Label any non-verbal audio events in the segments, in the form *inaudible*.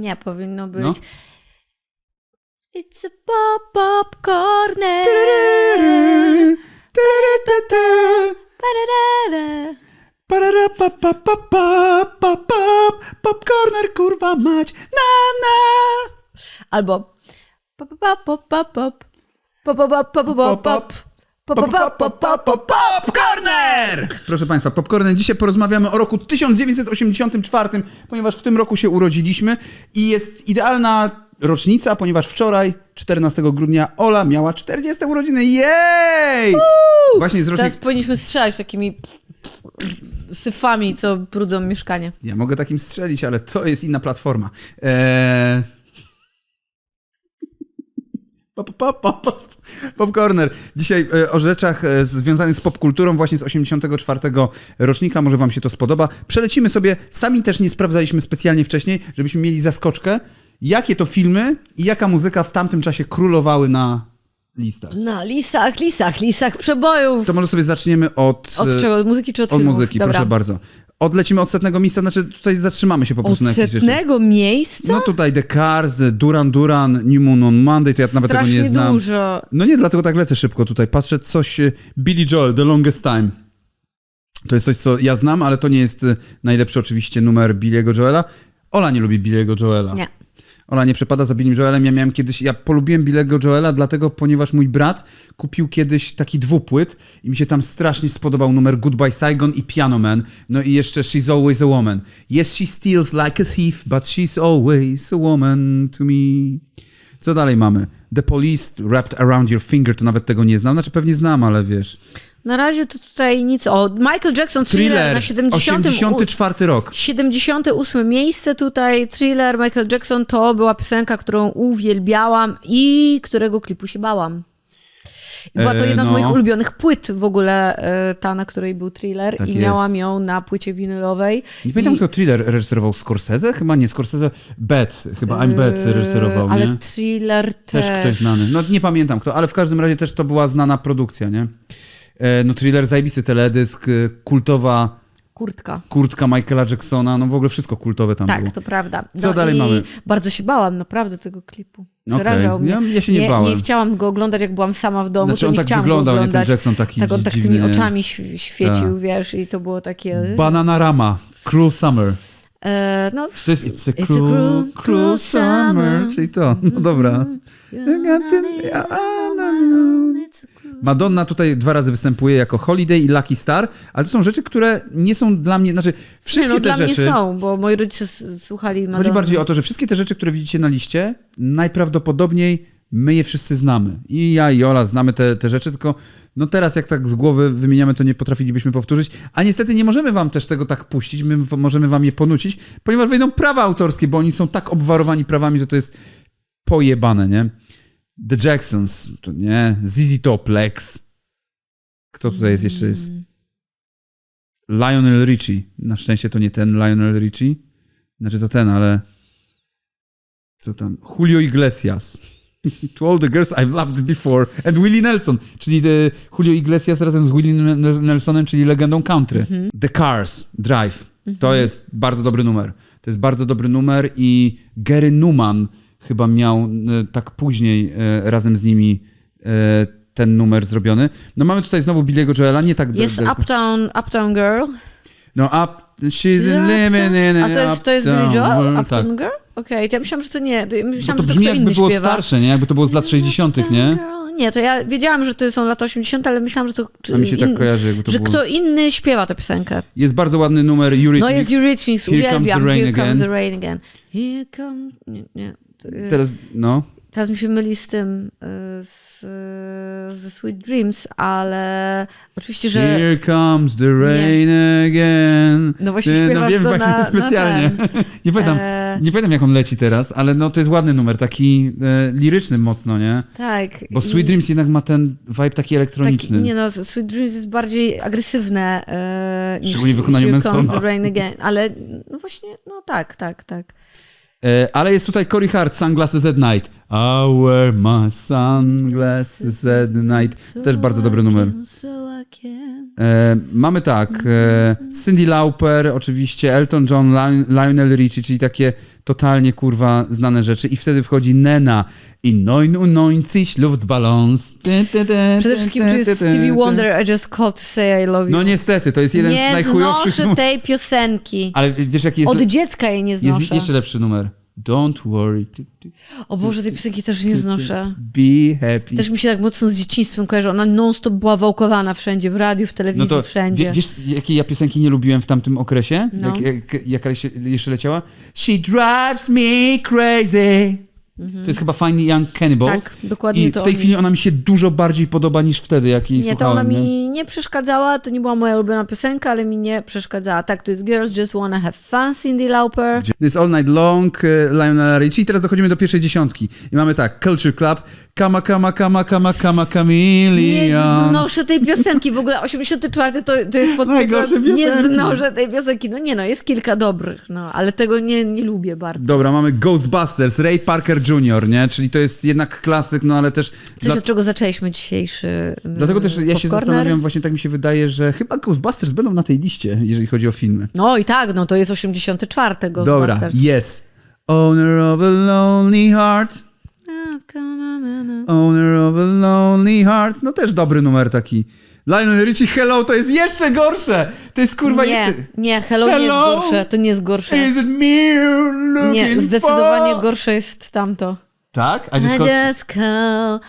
Nie, powinno być. No. It's a pop-up corner. Pararara. Parara, pa, pa, pa, pa, pa, pa, Popcorner, kurwa mać, na, na. Albo pop, pop, pop, pop, pop. Pop, pop, pop, pop, pop, pop. Pop, pop, pop, pop, pop, pop. Popcorner! Proszę Państwa, Popcorner, dzisiaj porozmawiamy o roku 1984, ponieważ w tym roku się urodziliśmy i jest idealna rocznica, ponieważ wczoraj, 14 grudnia, Ola miała 40 urodziny. Jej! Właśnie z rocznik... Teraz powinniśmy strzelać takimi syfami, co brudzą mieszkanie. Ja mogę takim strzelić, ale to jest inna platforma. Eee... Pop, pop, pop, pop. Popcorner. Dzisiaj e, o rzeczach e, związanych z popkulturą właśnie z 84 rocznika. Może wam się to spodoba. Przelecimy sobie, sami też nie sprawdzaliśmy specjalnie wcześniej, żebyśmy mieli zaskoczkę, jakie to filmy i jaka muzyka w tamtym czasie królowały na listach. Na lisach, lisach, lisach przebojów. To może sobie zaczniemy od... Od e, czego? Od muzyki czy od, Od filmów? muzyki, Dobra. proszę bardzo. Odlecimy od setnego miejsca, znaczy tutaj zatrzymamy się po Od prostu na jakichś rzeczach. setnego miejsca? No tutaj The Cars, Duran Duran, New Moon on Monday, to ja nawet tego Strasznie nie znam. dużo. No nie, dlatego tak lecę szybko tutaj. Patrzę coś, Billy Joel, The Longest Time. To jest coś, co ja znam, ale to nie jest e, najlepszy oczywiście numer Billy'ego Joela. Ola nie lubi Billy'ego Joela. Nie. Ola nie przepada za Billym Joelem. Ja miałem kiedyś, ja polubiłem Billy'ego Joela, dlatego, ponieważ mój brat kupił kiedyś taki dwupłyt i mi się tam strasznie spodobał numer Goodbye Saigon i Piano Man. No i jeszcze She's Always a Woman. Yes, she steals like a thief, but she's always a woman to me. Co dalej mamy? The Police, Wrapped Around Your Finger, to nawet tego nie znam. Znaczy pewnie znam, ale wiesz. Na razie to tutaj nic. O, Michael Jackson, Thriller, Thriller, na 70. 84 rok. 78 miejsce tutaj, Thriller, Michael Jackson to była piosenka, którą uwielbiałam i którego klipu się bałam. Była to E, jedna z no. moich ulubionych płyt w ogóle, e, ta, na której był thriller Tak i jest. miałam ją na płycie winylowej. Nie pamiętam, I, kto thriller reżyserował. Scorsese? Chyba nie, Scorsese. Bet, chyba I'm Bet e, reżyserował, Ale nie? thriller też. Też ktoś znany. No nie pamiętam kto, ale w każdym razie też to była znana produkcja, nie? E, No thriller, zajebisty teledysk, e, kultowa Kurtka. kurtka Michaela Jacksona, no w ogóle wszystko kultowe tam Tak, było. to prawda. Co dalej i mamy? Bardzo się bałam naprawdę tego klipu. Przerażał mnie. Ja- ja się nie nie bałem. Nie chciałam go oglądać, jak byłam sama w domu, Znaczy to nie tak chciałam wyglądał, go nie? Oglądać. Jackson taki tak on tak dziwny, tymi nie? oczami św- świecił, Tak. wiesz, i to było takie... Bananarama, Cruel Summer. E, no, To jest It's a It's a Cruel, cruel, cruel, cruel Summer. summer. Czyli to, no dobra. Madonna tutaj dwa razy występuje jako Holiday i Lucky Star, ale to są rzeczy, które nie są dla mnie, znaczy nie, wszystkie no, te dla rzeczy... mnie są, bo moi rodzice słuchali Chodzi Madonny. bardziej o to, że wszystkie te rzeczy, które widzicie na liście, najprawdopodobniej my je wszyscy znamy. I ja i Ola znamy te, te rzeczy, tylko no teraz jak tak z głowy wymieniamy, to nie potrafilibyśmy powtórzyć. A niestety nie możemy wam też tego tak puścić, my możemy wam je ponucić, ponieważ wejdą prawa autorskie, bo oni są tak obwarowani prawami, że to jest pojebane, nie? The Jacksons, to nie, ZZ Top, Lex. Kto tutaj jest jeszcze? Jest Lionel Richie. Na szczęście to nie ten Lionel Richie. Znaczy to ten, ale... Co tam? Julio Iglesias. *laughs* to all the girls I've loved before. And Willie Nelson. Czyli e, Julio Iglesias razem z Willie Nel- Nelsonem, czyli legendą country. The Cars, Drive. To jest bardzo dobry numer. To jest bardzo dobry numer i Gary Numan chyba miał e, tak później e, razem z nimi e, ten numer zrobiony. No mamy tutaj znowu Billy'ego Joela, nie tak... Jest daleko. Uptown, Uptown Girl. No, up, she's living in A to jest, to jest Billy uptown Joel? Uptown Tak. Girl? Okej, to ja myślałam, że to nie. To, myślałam, to że to brzmi kto jakby było śpiewa. starsze, nie? Jakby to było z lat 60., nie? Nie, to ja wiedziałam, że to są lata 80., ale myślałam, że to. A mi się tak kojarzy, jakby to że było... kto inny śpiewa tę piosenkę. Jest bardzo ładny numer Eurythmics. No jest Eurythmics, Here comes uwielbiam. the Here comes the rain again. Here comes... Nie, nie. To, y, Teraz, no. Teraz mi się myli z tym, y, z, ze Sweet Dreams, ale oczywiście, że... Here comes the rain again. No właśnie no śpiewasz wiem to właśnie na- na specjalnie. *laughs* nie pamiętam, E, nie pamiętam jak on leci teraz, ale no to jest ładny numer, taki e, liryczny mocno, nie? tak. Bo i- Sweet Dreams jednak ma ten vibe taki elektroniczny. Tak, nie no, Sweet Dreams jest bardziej agresywne e, niż Szczególnie w wykonaniu Here Comes the Rain Again, ale no właśnie, no tak, tak, tak. E, ale jest tutaj Cory Hart, Sunglasses at Night. I wear my sunglasses at night. To też bardzo dobry numer. E, mamy tak, e, Cindy Lauper, oczywiście Elton John, Lion- Lionel Richie, czyli takie totalnie kurwa znane rzeczy i wtedy wchodzi Nena i 99 Luftballons. Przede wszystkim tu jest Stevie. Wonder, I just called to say I love you. No niestety, to jest jeden z nie najchujowszych znoszę numerów. tej piosenki. Ale wiesz jaki jest, Od dziecka jej nie jest znoszę. jeszcze lepszy numer? Don't worry, O Boże, tej piosenki też nie znoszę. be happy. Też mi się tak mocno z dzieciństwem kojarzy. Ona non-stop była wałkowana wszędzie, w radiu, w telewizji, No to wszędzie. wie, wiesz, jakiej ja piosenki nie lubiłem w tamtym okresie? No. Jak, jak, jaka jeszcze leciała? She drives me crazy. To jest chyba Fine Young Cannibals. Mhm. Tak, dokładnie I to w tej o chwili ona mi się dużo bardziej podoba niż wtedy, jak jej Nie, to słuchałem. ona nie? mi nie przeszkadzała, to nie była moja ulubiona piosenka, ale mi nie przeszkadzała. Tak, to jest Girls Just Wanna Have Fun, Cindy Lauper. It's All Night Long, e, Lionel Richie. I teraz dochodzimy do pierwszej dziesiątki. I mamy tak, Culture Club, Kama, Kama, Kama, Kama, Kama, Nie Chameleon. znoszę tej piosenki, w ogóle 84 to, to jest pod Najgorsze tego, nie znoszę tej piosenki. No nie no, jest kilka dobrych, no, ale tego nie, nie lubię bardzo. Dobra, mamy Ghostbusters, Ray Parker Jr., nie? Czyli to jest jednak klasyk, no ale też... Coś, dla- od czego zaczęliśmy dzisiejszy Dlatego też ja się zastanawiam, właśnie tak mi się wydaje, że chyba Ghostbusters będą na tej liście, jeżeli chodzi o filmy. No i tak, no to jest 84 Dobra, Ghostbusters. yes. Owner of a lonely heart, owner of a lonely heart. No też dobry numer taki. Lionel Richie Hello to jest jeszcze gorsze. To jest kurwa Nie, jeszcze... nie, Hello, nie jest Hello? gorsze, to nie jest gorsze. Is it me looking Nie, zdecydowanie for? gorsze jest tamto. Tak? I I just, call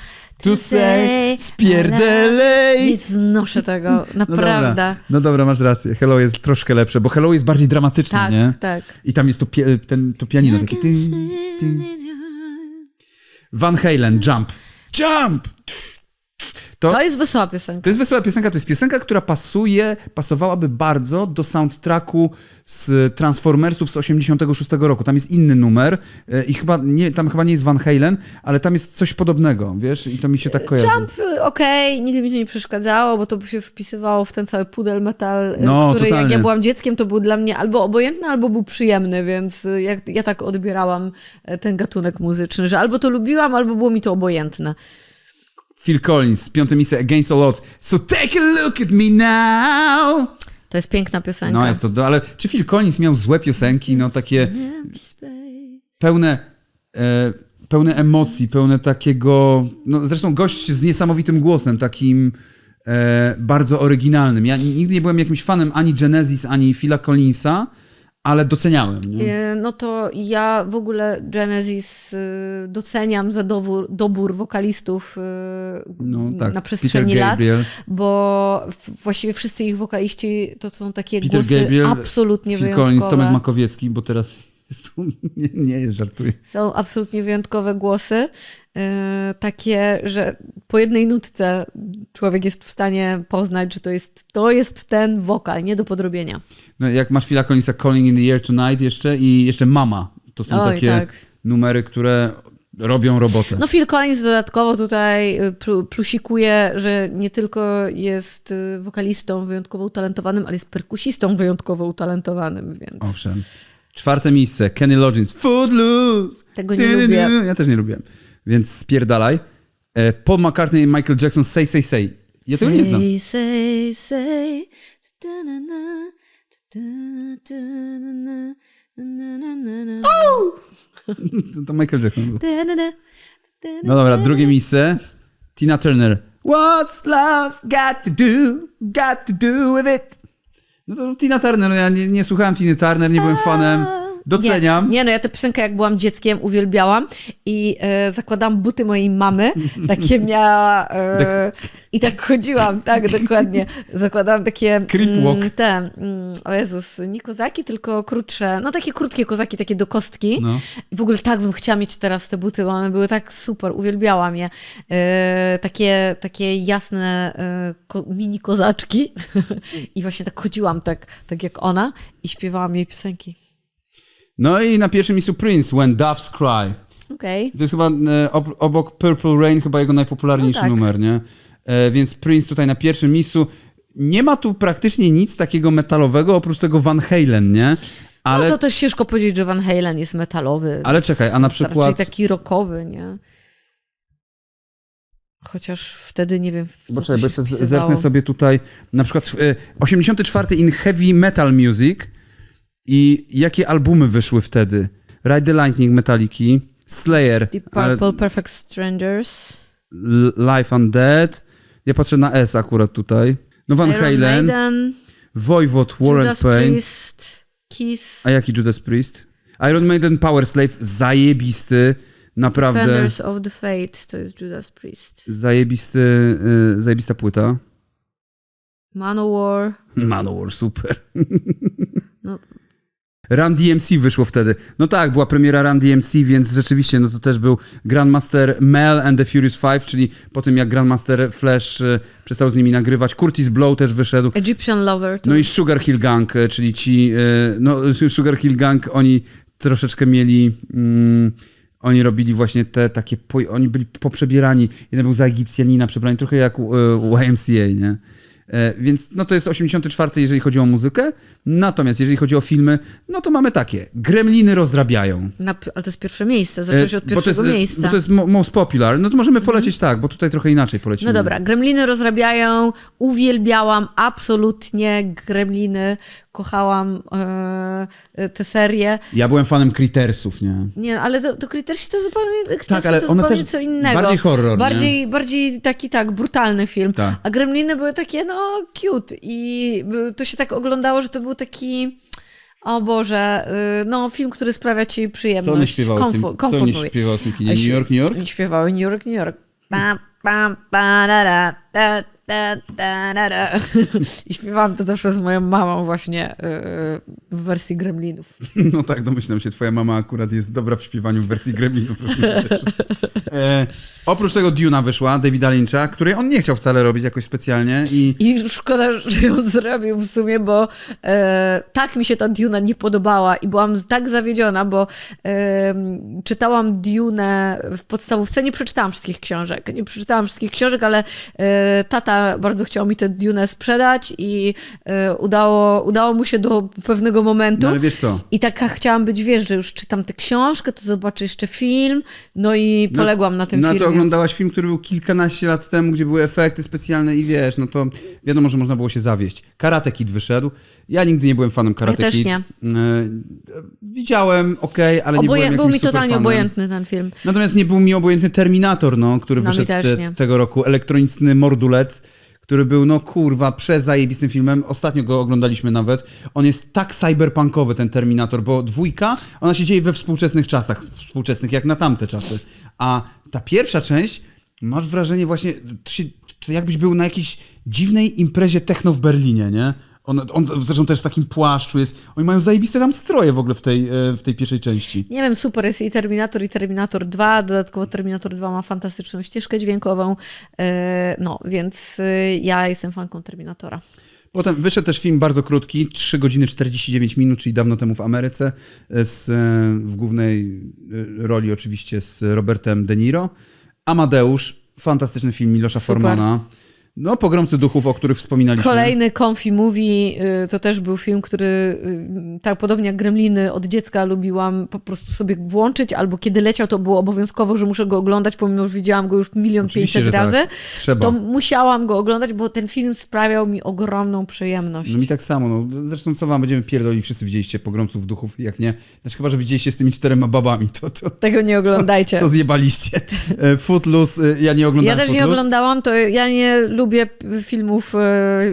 to say spierdelej. Nie znoszę tego, *laughs* No dobra, naprawdę. no dobra, masz rację. Hello jest troszkę lepsze, bo Hello jest bardziej dramatyczne, tak, nie? tak. I tam jest to, pie, ten, to pianino takie... Ty, ty. Van Halen, Jump. Jump! To, To jest wesoła piosenka. to jest wesoła piosenka, to jest piosenka, która pasuje, pasowałaby bardzo do soundtracku z Transformersów z 86 roku. Tam jest inny numer e, i chyba nie, tam chyba nie jest Van Halen, ale tam jest coś podobnego, wiesz? I to mi się tak kojarzy. Jump, okej, nigdy mi to nie przeszkadzało, bo to by się wpisywało w ten cały pudel metal, y, No, który jak totalnie. ja byłam dzieckiem, to był dla mnie albo obojętny, albo był przyjemny, więc y, jak, ja tak odbierałam ten gatunek muzyczny, że albo to lubiłam, albo było mi to obojętne. Phil Collins, piąte miejsce Against All Odds. So take a look at me now! To jest piękna piosenka. No jest to, ale czy Phil Collins miał złe piosenki, no takie pełne, e, pełne emocji, pełne takiego, no zresztą gość z niesamowitym głosem, takim e, bardzo oryginalnym. Ja nigdy nie byłem jakimś fanem ani Genesis, ani Phila Collinsa, ale doceniałem. Nie? Y, No to ja w ogóle Genesis y, doceniam za dowór, dobór wokalistów y, No tak, na przestrzeni lat, bo właściwie wszyscy ich wokaliści to są takie Peter głosy Gabriel, absolutnie Phil wyjątkowe. Collins, Tomek Makowiecki, bo teraz nie, nie jest, żartuję. Są absolutnie wyjątkowe głosy, y, takie, że po jednej nutce człowiek jest w stanie poznać, że to jest, to jest ten wokal, nie do podrobienia. No, jak masz Phila Collinsa Calling in the Air Tonight jeszcze i jeszcze Mama. To są Oj, takie tak. numery, które robią robotę. No Phil Collins dodatkowo tutaj plu- plusikuje, że nie tylko jest y, wokalistą wyjątkowo utalentowanym, ale jest perkusistą wyjątkowo utalentowanym, więc Owszem. Czwarte miejsce, Kenny Loggins, Footloose. Tego nie lubię. Ja też nie lubię. Więc spierdalaj. E, Paul McCartney i Michael Jackson, Say, Say, Say. Ja tego nie znam. Say, say, say, na-na-na-na. *laughs* To, to Michael Jackson był. No dobra, drugie miejsce. Tina Turner. What's love got to do? Got to do with it? No to Tina Turner. No Ja nie, nie słuchałem Tiny Turner, nie byłem fanem. Doceniam. Nie, nie, no ja tę piosenkę jak byłam dzieckiem uwielbiałam i e, zakładałam buty mojej mamy, *laughs* takie miała e, i tak chodziłam, tak, dokładnie. Zakładałam takie Creep walk. mm, te, mm, o Jezus, nie kozaki, tylko krótsze, no takie krótkie kozaki, takie do kostki. No. I w ogóle tak bym chciała mieć teraz te buty, bo one były tak super, uwielbiałam je. E, takie, takie jasne e, ko, mini kozaczki *laughs* i właśnie tak chodziłam tak, tak jak ona i śpiewałam jej piosenki. No i na pierwszym miejscu Prince, When Doves Cry. Okej. To jest chyba e, ob, obok Purple Rain chyba jego najpopularniejszy No tak. numer, nie? E, więc Prince tutaj na pierwszym miejscu. Nie ma tu praktycznie nic takiego metalowego oprócz tego Van Halen, nie? Ale, No to też ciężko powiedzieć, że Van Halen jest metalowy. Ale czekaj, a na przykład- Raczej taki rockowy, nie? Chociaż wtedy nie wiem, co Poczekaj, bo jeszcze zerknę sobie tutaj, na przykład e, 84 in Heavy Metal Music i jakie albumy wyszły wtedy? Ride the Lightning Metaliki, Slayer, Deep ale Purple, Perfect Strangers, Life Undead. Ja patrzę na S akurat tutaj. No Van Iron Halen, Maiden, Voivod, War and Judas. Priest, Kiss, A jaki Judas Priest? Iron Maiden, Power Slave, zajebisty, naprawdę Defenders of the Fate, to jest Judas Priest. zajebisty, y, zajebista płyta. Manowar, Manowar, super. no, Run DMC wyszło wtedy. No tak, była premiera Run DMC, więc rzeczywiście no to też był Grandmaster Mel and the Furious Five, czyli po tym jak Grandmaster Flash y, przestał z nimi nagrywać. Curtis Blow też wyszedł. Egyptian Lover, to No i Sugar Hill Gang, y, czyli ci, y, no *laughs* Sugar Hill Gang, oni troszeczkę mieli, mm, oni robili właśnie te takie, oni byli poprzebierani. Jeden był za Egipcjanina przebrany, trochę jak YMCA, nie? E, Więc no to jest 84, jeżeli chodzi o muzykę. Natomiast jeżeli chodzi o filmy, no to mamy takie. Gremliny rozrabiają. na, ale to jest pierwsze miejsce, zacząłeś od E, bo pierwszego jest, e, miejsca. Bo to jest mo- most popular. No to możemy polecieć tak, bo tutaj trochę inaczej polecimy. No dobra, gremliny rozrabiają, uwielbiałam absolutnie gremliny, kochałam e, te serie. Ja byłem fanem Crittersów, nie? Nie, ale to, to to zupełnie, Tak, ale to one zupełnie też co innego. bardziej horror, nie? Bardziej, bardziej taki tak, brutalny film. Tak. A Gremliny były takie, no, cute i to się tak oglądało, że to był taki... O Boże, y, no film, który sprawia ci przyjemność. Co one śpiewały w tym, co movie. śpiewały w tym kinie? New York, New York? Śpiewały New York, New York. Pa, da, da, da, da, da, da, da. *laughs* I śpiewałam to zawsze z moją mamą właśnie yy, w wersji Gremlinów. *laughs* No tak, domyślam się, twoja mama akurat jest dobra w śpiewaniu w wersji Gremlinów. e, oprócz tego Duna wyszła, Davida Lyncha, której on nie chciał wcale robić jakoś specjalnie i I szkoda, że ją zrobił w sumie, bo e, tak mi się ta Duna nie podobała i byłam tak zawiedziona, bo e, czytałam Dune w podstawówce, nie przeczytałam wszystkich książek, nie przeczytałam wszystkich książek, ale e, tata bardzo chciał mi tę Dune sprzedać i e, udało, udało mu się do pewnego momentu. no ale wiesz co, I taka chciałam być, wiesz, że już czytam tę książkę, to zobaczę jeszcze film, no i poległam na tym no filmie. to oglądałaś film, który był kilkanaście lat temu, gdzie były efekty specjalne i wiesz, no to wiadomo, że można było się zawieść. Karate Kid wyszedł. Ja nigdy nie byłem fanem Karate Ja też Kid. nie. E, widziałem, okej, ale nie Oboje- byłem był mi totalnie superfanem. obojętny ten film. Natomiast nie był mi obojętny Terminator, no, który No, wyszedł też te, nie. tego roku. Elektroniczny mordulec, który był, no kurwa, przezajebistym filmem. Ostatnio go oglądaliśmy nawet. On jest tak cyberpunkowy, ten Terminator, bo dwójka, ona się dzieje we współczesnych czasach, współczesnych jak na tamte czasy. A ta pierwsza część, masz wrażenie właśnie, to się, to jakbyś był na jakiejś dziwnej imprezie techno w Berlinie, nie? On, on zresztą też w takim płaszczu jest. Oni mają zajebiste tam stroje w ogóle w tej, e, w tej pierwszej części. Nie wiem, super jest i Terminator, i Terminator 2. Dodatkowo Terminator 2 ma fantastyczną ścieżkę dźwiękową. e, No, więc e, ja jestem fanką Terminatora. Potem wyszedł też film bardzo krótki, 3 godziny 49 minut, czyli dawno temu w Ameryce, z, w głównej roli oczywiście z Robertem De Niro. Amadeusz, fantastyczny film Milosza Super. Formana. No, Pogromcy Duchów, o których wspominaliśmy. Kolejny Comfy Movie y, to też był film, który y, tak podobnie jak Gremliny od dziecka lubiłam po prostu sobie włączyć, albo kiedy leciał to było obowiązkowo, że muszę go oglądać, pomimo że widziałam go już milion pięćset tak. razy, Trzeba. to musiałam go oglądać, bo ten film sprawiał mi ogromną przyjemność. No mi tak samo. No. Zresztą co wam będziemy pierdoli, wszyscy widzieliście Pogromców Duchów, jak nie. Znaczy chyba, że widzieliście z tymi czterema babami, to, to, Tego nie oglądajcie. to zjebaliście. E, Footloose, e, ja nie Ja oglądałem też nie Footloose. oglądałam, to ja nie lubię p- filmów, e,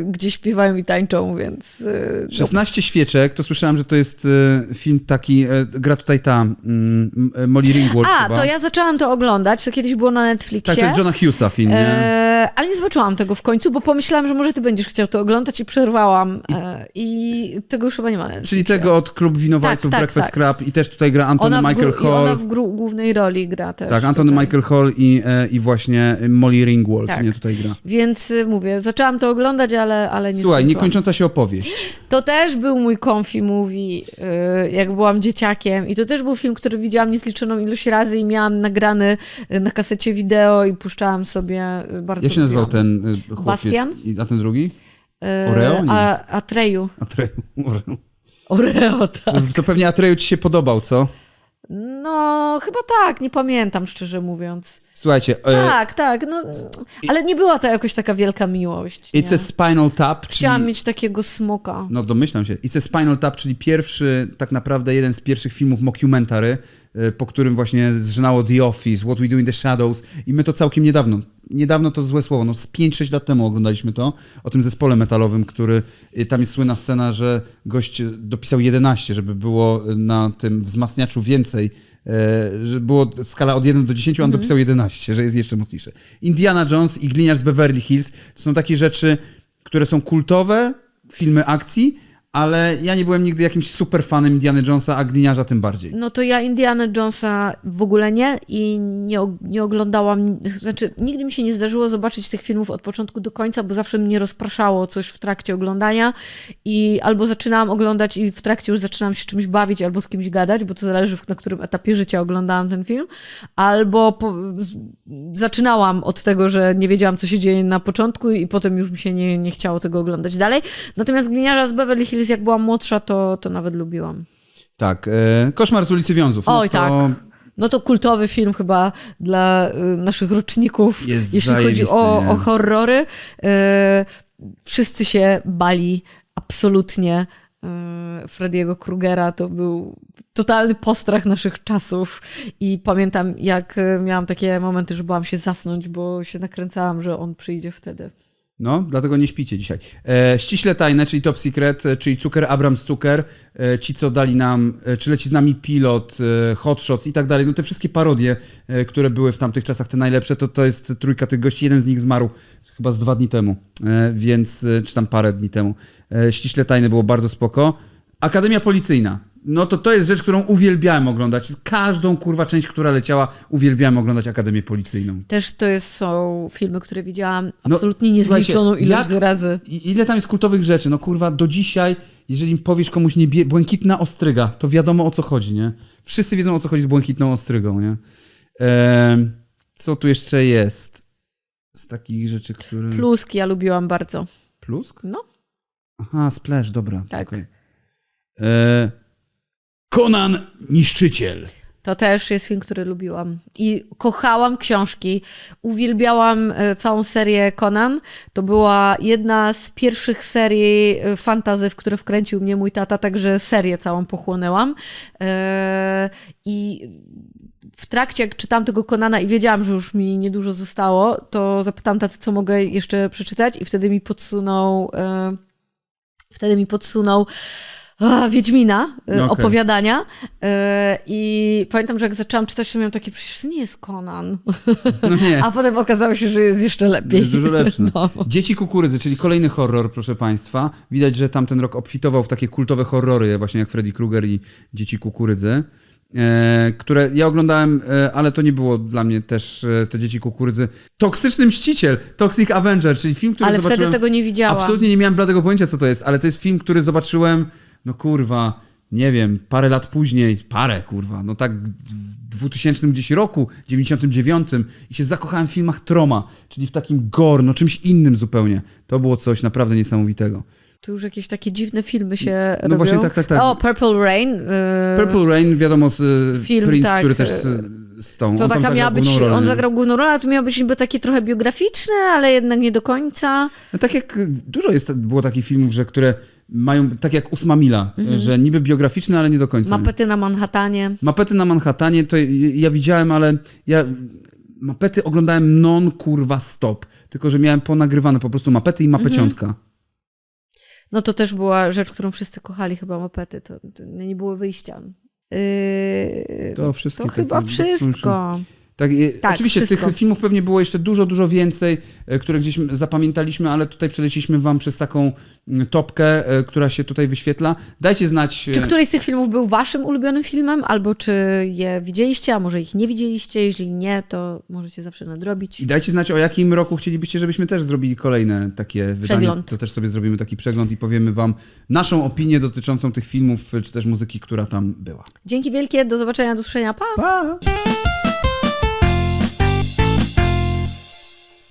gdzie śpiewają i tańczą, więc... e, no. 16 świeczek, to słyszałem, że to jest e, film taki, e, gra tutaj ta mm, e, Molly Ringwald A, chyba. to ja zaczęłam to oglądać, to kiedyś było na Netflixie. Tak, to jest Johna Hughesa film, nie? E, ale nie zobaczyłam tego w końcu, bo pomyślałam, że może ty będziesz chciał to oglądać i przerwałam. E, I tego już chyba nie ma na Czyli tego od Klub Winowajców, Tak, tak, Breakfast tak. Club i też tutaj gra Antony ona Michael gru- i ona Hall. w głównej roli gra też. Tak, Antony. Michael Hall i, e, i właśnie Molly Ringwald, Tak. nie, tutaj gra. Więc y, mówię, zaczęłam to oglądać, ale, ale nie Słuchaj, skończyłam. niekończąca się opowieść. To też był mój comfy movie, y, jak byłam dzieciakiem. I to też był film, który widziałam niezliczoną ilość razy i miałam nagrany y, na kasecie wideo i puszczałam sobie bardzo Jak się nazywał ten chłopiec? Bastian? I, a ten drugi? Oreo? Nie. A, Atreyu. Atreyu. *laughs* Oreo. Oreo, tak. To pewnie Atreyu ci się podobał, co? No, chyba tak, nie pamiętam szczerze mówiąc. Słuchajcie, e, Tak, tak, no, ale nie była to jakoś taka wielka miłość. It's nie. a Spinal Tap, czyli... Chciałam mieć takiego smoka. No domyślam się. It's a Spinal Tap, czyli pierwszy, tak naprawdę jeden z pierwszych filmów mockumentary, e, po którym właśnie zrzynało The Office, What We Do in the Shadows i my to całkiem niedawno, niedawno to złe słowo, no z 5-6 lat temu oglądaliśmy to, o tym zespole metalowym, który, y, tam jest słynna scena, że gość dopisał 11, żeby było na tym wzmacniaczu więcej, że było skala od 1 do 10, a on dopisał 11, że jest jeszcze mocniejsze. Indiana Jones i Gliniarz z Beverly Hills to są takie rzeczy, które są kultowe, filmy akcji, ale ja nie byłem nigdy jakimś super fanem Indiana Jonesa, a Gliniarza tym bardziej. No to ja Indiana Jonesa w ogóle nie i nie, nie oglądałam, znaczy nigdy mi się nie zdarzyło zobaczyć tych filmów od początku do końca, bo zawsze mnie rozpraszało coś w trakcie oglądania i albo zaczynałam oglądać i w trakcie już zaczynałam się czymś bawić albo z kimś gadać, bo to zależy na którym etapie życia oglądałam ten film, albo po, z, zaczynałam od tego, że nie wiedziałam co się dzieje na początku i potem już mi się nie, nie chciało tego oglądać dalej. Natomiast Gliniarza z Beverly Hills jak byłam młodsza, to, to nawet lubiłam. Tak, e, Koszmar z ulicy Wiązów. No Oj, to tak. No to kultowy film chyba dla y, naszych roczników, Jest jeśli chodzi o, o horrory. Y, wszyscy się bali absolutnie y, Frediego Krugera. To był totalny postrach naszych czasów i pamiętam jak y, miałam takie momenty, że bałam się zasnąć, bo się nakręcałam, że on przyjdzie wtedy. No, dlatego nie śpicie dzisiaj. E, ściśle tajne, czyli Top Secret, e, czyli Cuker Abrams Cuker, e, ci co dali nam, e, czy leci z nami pilot, e, Hot Shots i tak dalej, no te wszystkie parodie, e, które były w tamtych czasach te najlepsze, to to jest trójka tych gości, jeden z nich zmarł chyba z dwa dni temu, e, więc, e, czy tam parę dni temu. E, ściśle tajne było bardzo spoko. Akademia Policyjna. No to to jest rzecz, którą uwielbiałem oglądać. Każdą kurwa część, która leciała, uwielbiałem oglądać Akademię Policyjną. Też to jest, są filmy, które widziałam No, absolutnie niezliczoną słuchajcie, ilość jak- razy. Ile tam jest kultowych rzeczy? No kurwa, do dzisiaj, jeżeli powiesz komuś niebie... błękitna ostryga, to wiadomo o co chodzi, nie? Wszyscy wiedzą o co chodzi z błękitną ostrygą, nie? Em, co tu jeszcze jest? Z takich rzeczy, które... Pluski ja lubiłam bardzo. Plusk? No. Aha, Splash, dobra. Tak. okej. E, Conan Niszczyciel. To też jest film, który lubiłam. I kochałam książki. Uwielbiałam e, całą serię Conan. To była jedna z pierwszych serii e, fantazy, w które wkręcił mnie mój tata, także serię całą pochłonęłam. E, I w trakcie, jak czytam tego Konana i wiedziałam, że już mi niedużo zostało, to zapytałam taty, co mogę jeszcze przeczytać i wtedy mi podsunął wtedy mi podsunął a, Wiedźmina, e, No okej. opowiadania e, i pamiętam, że jak zaczęłam czytać, to miałam takie, przecież to nie jest Conan. No nie. *laughs* A potem okazało się, że jest jeszcze lepiej. Jest dużo lepszy. *laughs* No. Dzieci kukurydzy, czyli kolejny horror, proszę Państwa. Widać, że tamten rok obfitował w takie kultowe horrory, właśnie jak Freddy Krueger i Dzieci kukurydzy. E, które ja oglądałem, e, ale to nie było dla mnie też e, te Dzieci kukurydzy. Toksyczny Mściciel, Toxic Avenger, czyli film, który Ale zobaczyłem... wtedy tego nie widziałam. Absolutnie nie miałem bladego pojęcia, co to jest, ale to jest film, który zobaczyłem, no kurwa, nie wiem, parę lat później, parę kurwa, no tak w 2000 gdzieś roku, 99 i się zakochałem w filmach Troma, czyli w takim gore, no czymś innym zupełnie. To było coś naprawdę niesamowitego. Tu już jakieś takie dziwne filmy się No robią. właśnie, tak, tak, tak. O, Purple Rain. y, Purple Rain, wiadomo, z, e, Film, Prince, tak, który też z, tą, To on taka miała być, rolę, on zagrał główną rolę, a to miało być niby takie trochę biograficzne, ale jednak nie do końca. No tak jak dużo jest, było takich filmów, że które mają, tak jak Ósma Mila, że niby biograficzne, ale nie do końca. nie? Mapety na Manhattanie. Mapety na Manhattanie to ja widziałem, ale ja mapety oglądałem non kurwa stop. Tylko, że miałem ponagrywane po prostu mapety i mapeciątka. No to też była rzecz, którą wszyscy kochali chyba mapety. To, to nie było wyjścia. Yy, To to chyba wszystko. Tak, Tak, oczywiście wszystko. tych filmów pewnie było jeszcze dużo, dużo więcej, e, które gdzieś zapamiętaliśmy, ale tutaj przeleciliśmy wam przez taką topkę, e, która się tutaj wyświetla. Dajcie znać. e, Czy któryś z tych filmów był waszym ulubionym filmem, albo czy je widzieliście, a może ich nie widzieliście? Jeśli nie, to możecie zawsze nadrobić. I dajcie znać, o jakim roku chcielibyście, żebyśmy też zrobili kolejne takie wydanie. Przegląd. To też sobie zrobimy taki przegląd i powiemy wam naszą opinię dotyczącą tych filmów, czy też muzyki, która tam była. Dzięki wielkie, do zobaczenia, do usłyszenia, pa! Pa!